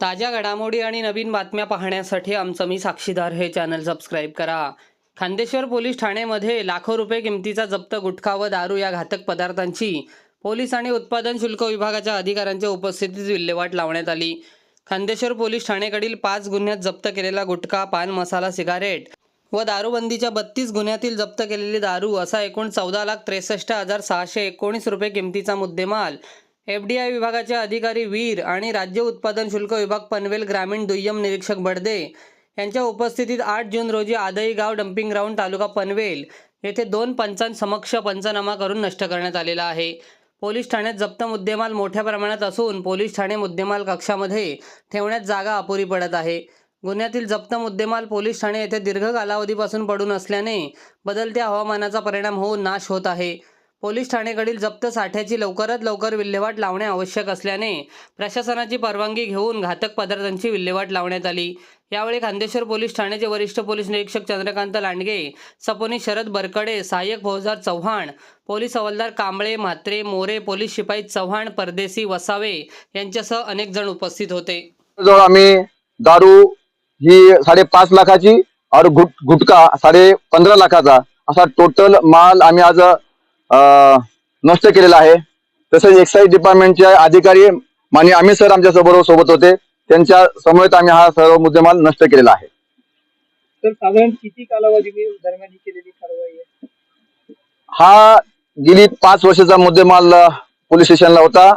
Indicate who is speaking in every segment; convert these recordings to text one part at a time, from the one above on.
Speaker 1: ताज्या घडामोडी आणि नवीन बातम्या पाहण्यासाठी आमचं मी साक्षीदार हे चॅनल सबस्क्राईब करा. खांदेश्वर पोलीस ठाणेमध्ये लाखो रुपये किमतीचा जप्त गुटखा व दारू या घातक पदार्थांची पोलीस आणि उत्पादन शुल्क विभागाच्या अधिकाऱ्यांच्या उपस्थितीत विल्हेवाट लावण्यात आली. खांदेश्वर पोलीस ठाणेकडील पाच गुन्ह्यात जप्त केलेला गुटखा पान मसाला सिगारेट व दारूबंदीच्या बत्तीस गुन्ह्यातील जप्त केलेली दारू असा एकूण चौदा लाख त्रेसष्ट हजार सहाशे एकोणीस रुपये किमतीचा मुद्देमाल एफडीआय विभागाचे अधिकारी वीर आणि राज्य उत्पादन शुल्क विभाग पनवेल ग्रामीण दुय्यम निरीक्षक बडदे यांच्या उपस्थितीत आठ जून रोजी आदई गाव डम्पिंग ग्राउंड तालुका पनवेल येथे दोन पंचांसमक्ष पंचनामा करून नष्ट करण्यात आलेला आहे. पोलीस ठाण्यात जप्त मुद्देमाल मोठ्या प्रमाणात असून पोलीस ठाणे मुद्देमाल कक्षामध्ये ठेवण्यात जागा अपुरी पडत आहे. गुन्ह्यातील जप्त मुद्देमाल पोलीस ठाणे येथे दीर्घ कालावधीपासून पडून असल्याने बदलत्या हवामानाचा परिणाम होऊन नाश होत आहे. पोलीस ठाणेकडील जप्त साठ्याची लवकरात लवकर विल्हेवाट लावणे आवश्यक असल्याने प्रशासनाची परवानगी घेऊन घातक पदार्थांची विल्हेवाट लावण्यात आली. यावेळी खांदेश्वर पोलीस ठाण्याचे वरिष्ठ पोलीस निरीक्षक चंद्रकांत लांडगे सपोनी शरद बरकडे सहाय्यक फौजदार चव्हाण पोलीस हवालदार कांबळे म्हात्रे मोरे पोलीस शिपाई चव्हाण परदेसी वसावे यांच्यासह अनेक जण उपस्थित होते.
Speaker 2: जवळ आम्ही दारू ही साडेपाच लाखाची और गुट गुटखा साडे पंधरा लाखाचा असा टोटल माल आम्ही आज नष्ट केलेला आहे. तसेच एक्साईज डिपार्टमेंटचे अधिकारी माननीय अमित सर आमच्यासोबत सोबत होते. त्यांच्या समवेत आम्ही हा सर्व मुद्देमाल नष्ट केलेला आहे.
Speaker 3: तर साधारण किती कालावधी दरम्यान ही केलेली कारवाई आहे?
Speaker 2: हा गेली पाच वर्षाचा मुद्देमाल पोलीस स्टेशनला होता.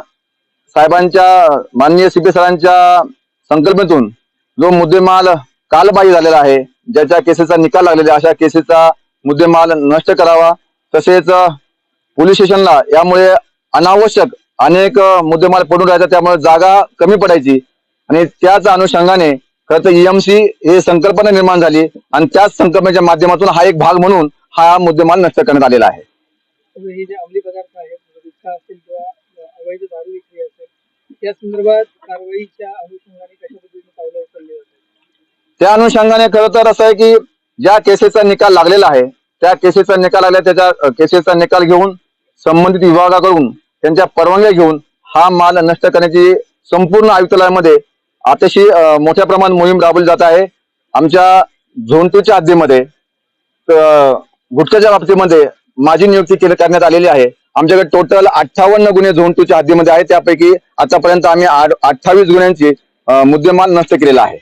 Speaker 2: साहेबांच्या माननीय सीपी सरांच्या संकल्पनेतून जो मुद्देमाल कालबाह्य झालेला आहे ज्याच्या केसेसचा निकाल लागलेला आहे, अशा केसेसचा मुद्देमाल नष्ट करावा. तसेच पोलीस स्टेशनला. यामुळे अनावश्यक अनेक मुद्देमाल पडून राहायचा त्यामुळे जागा कमी पडायची. आणि त्याच अनुषंगाने खरं तर ईएमसी हे संकल्पना निर्माण झाली. आणि त्याच संकल्पनेच्या माध्यमातून हा एक भाग म्हणून हा मुद्देमाल नष्ट करण्यात आलेला आहे.
Speaker 3: त्या अनुषंगाने
Speaker 2: खरं तर असं आहे की ज्या केसेसचा निकाल लागलेला आहे त्या केसेसचा निकाल लागला त्याच्या केसेसचा निकाल घेऊन संबंधित विभागाकडून त्यांच्या परवानग्या घेऊन हा माल नष्ट करण्याची संपूर्ण आयुक्तालयामध्ये अतिशय मोठ्या प्रमाणात मोहीम राबवली जात आहे. आमच्या झोन टूच्या हद्दीमध्ये गुटख्याच्या बाबतीमध्ये माझी नियुक्ती केली करण्यात आलेली आहे. आमच्याकडे टोटल अठ्ठावन्न गुन्हे झोन टूच्या हद्दीमध्ये आहेत. त्यापैकी आतापर्यंत आम्ही अठ्ठावीस गुन्ह्यांची मुद्देमाल नष्ट केलेला आहे.